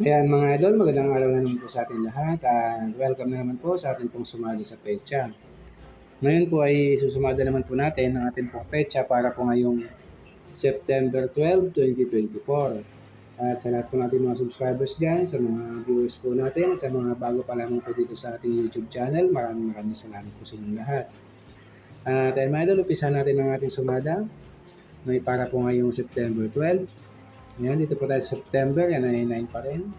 Ayan mga idol, magandang araw na naman po sa ating lahat at welcome na naman po sa ating pong sumali sa pecha. Ngayon po ay susumada naman po natin ang ating pong pecha para po ngayong September 12, 2024. At sa lahat po natin mga subscribers dyan, sa mga viewers po natin, sa mga bago pa lamang po dito sa ating YouTube channel, maraming maraming salamat po sa inyong lahat. At ayun mga idol, umpisa natin ang ating sumada. May para po ngayong September 12, yan, dito po tayo sa September, yan ay 9 pa rin.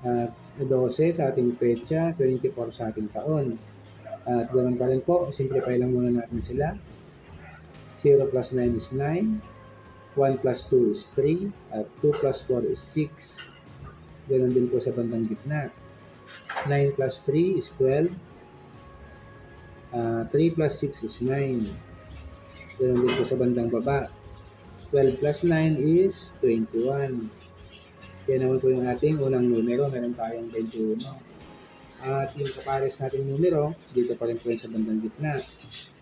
At 12 sa ating pecha, 24 sa ating taon. At ganoon pa rin po, simplify lang muna natin sila. 0 plus 9 is 9, 1 plus 2 is 3, at 2 plus 4 is 6. Ganoon din po sa bandang gitna. 9 plus 3 is 12. Uh, 3 plus 6 is 9. Ganoon din po sa bandang baba. 12 plus 9 is 21. Yan naman po yung ating unang numero. Meron tayong 21. At yung kapares natin numero, dito pa rin po sa bandang gitna.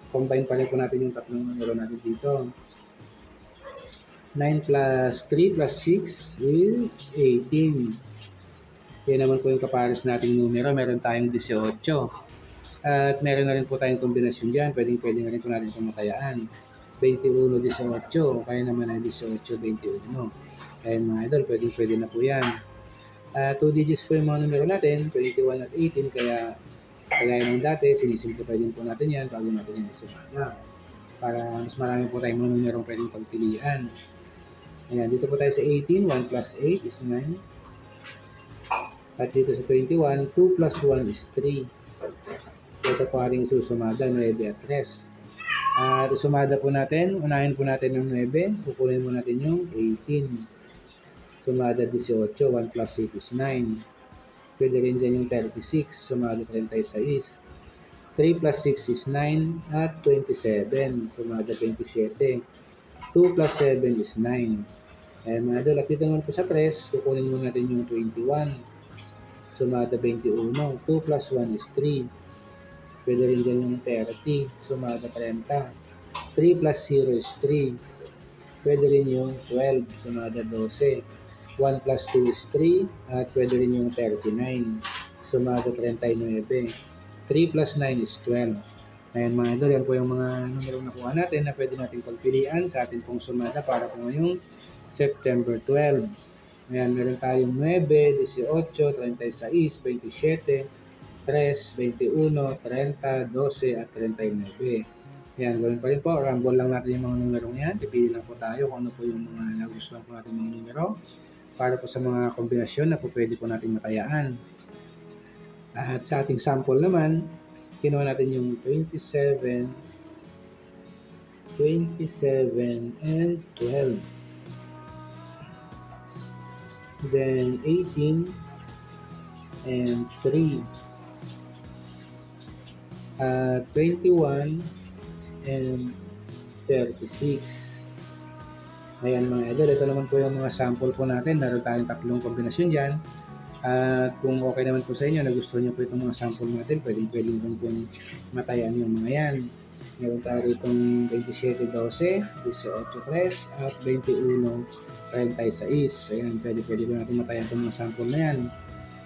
Combine pa rin po natin yung tatlong numero natin dito. 9 plus 3 plus 6 is 18. Yan naman po yung kapares nating numero. Meron tayong 18. At meron na rin po tayong kombinasyon dyan. Pwedeng pwede na rin po natin pumatayaan. 21, 18. Kaya naman ay 18, 21. Kaya mga idol, pwede pwede na po yan. Uh, two digits po yung mga numero natin, 21 at 18. Kaya kagaya ng dati, sinisimplify din po natin yan bago natin yan isumana. Para mas marami po tayong mga numero pwedeng pagpilian. Ayan, dito po tayo sa 18, 1 plus 8 is 9. At dito sa 21, 2 plus 1 is 3. Ito po ating susumada, 9 at 3. At sumada po natin, unahin po natin yung 9, kukunin po natin yung 18. Sumada 18, 1 plus 8 is 9. Pwede rin dyan yung 36, sumada 36. 3 plus 6 is 9 at 27, sumada 27. 2 plus 7 is 9. Eh, mga idol, at dito naman po sa 3, kukunin mo natin yung 21. Sumada 21. 2 plus 1 is 3. Pwede rin dyan yung 30. Sumada 30. 3 plus 0 is 3. Pwede rin yung 12. Sumada 12. 1 plus 2 is 3. At pwede rin yung 39. Sumada 39. 3 plus 9 is 12. Ayan mga idol, yan po yung mga numero na kuha natin na pwede natin pagpilian sa ating pong sumada para po ngayong September 12. Ayan, meron tayong 9, 18, 36, 27, 3, 21, 30, 12, at 39. Yan, gawin pa rin po. Rumble lang natin yung mga numerong yan. Pipili lang po tayo kung ano po yung mga nagustuhan po natin mga numero para po sa mga kombinasyon na po pwede po natin matayaan. At sa ating sample naman, kinuha natin yung 27, 27, and 12. Then 18, and 3. Uh, 21 and 36. Ayan mga idol, ito naman po yung mga sample po natin. Meron tayong tatlong kombinasyon dyan. At kung okay naman po sa inyo, nagustuhan nyo po itong mga sample natin, pwedeng pwede rin po matayan yung mga yan. Meron tayo itong 27-12, 18-3, at 21-36. Ayan, pwede pwede po natin matayan itong mga sample na yan.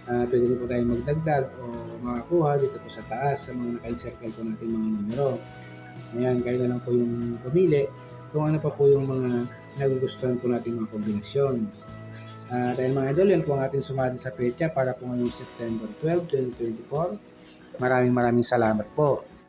Uh, pwede po tayong magdagdag o makakuha dito po sa taas sa mga naka-circle po natin mga numero. Ayan, kayo lang po yung pumili kung ano pa po yung mga nagugustuhan po natin mga kombinasyon. Uh, dahil mga idol, yan po ang ating sumali sa pecha para po ngayong September 12, 2024. Maraming maraming salamat po.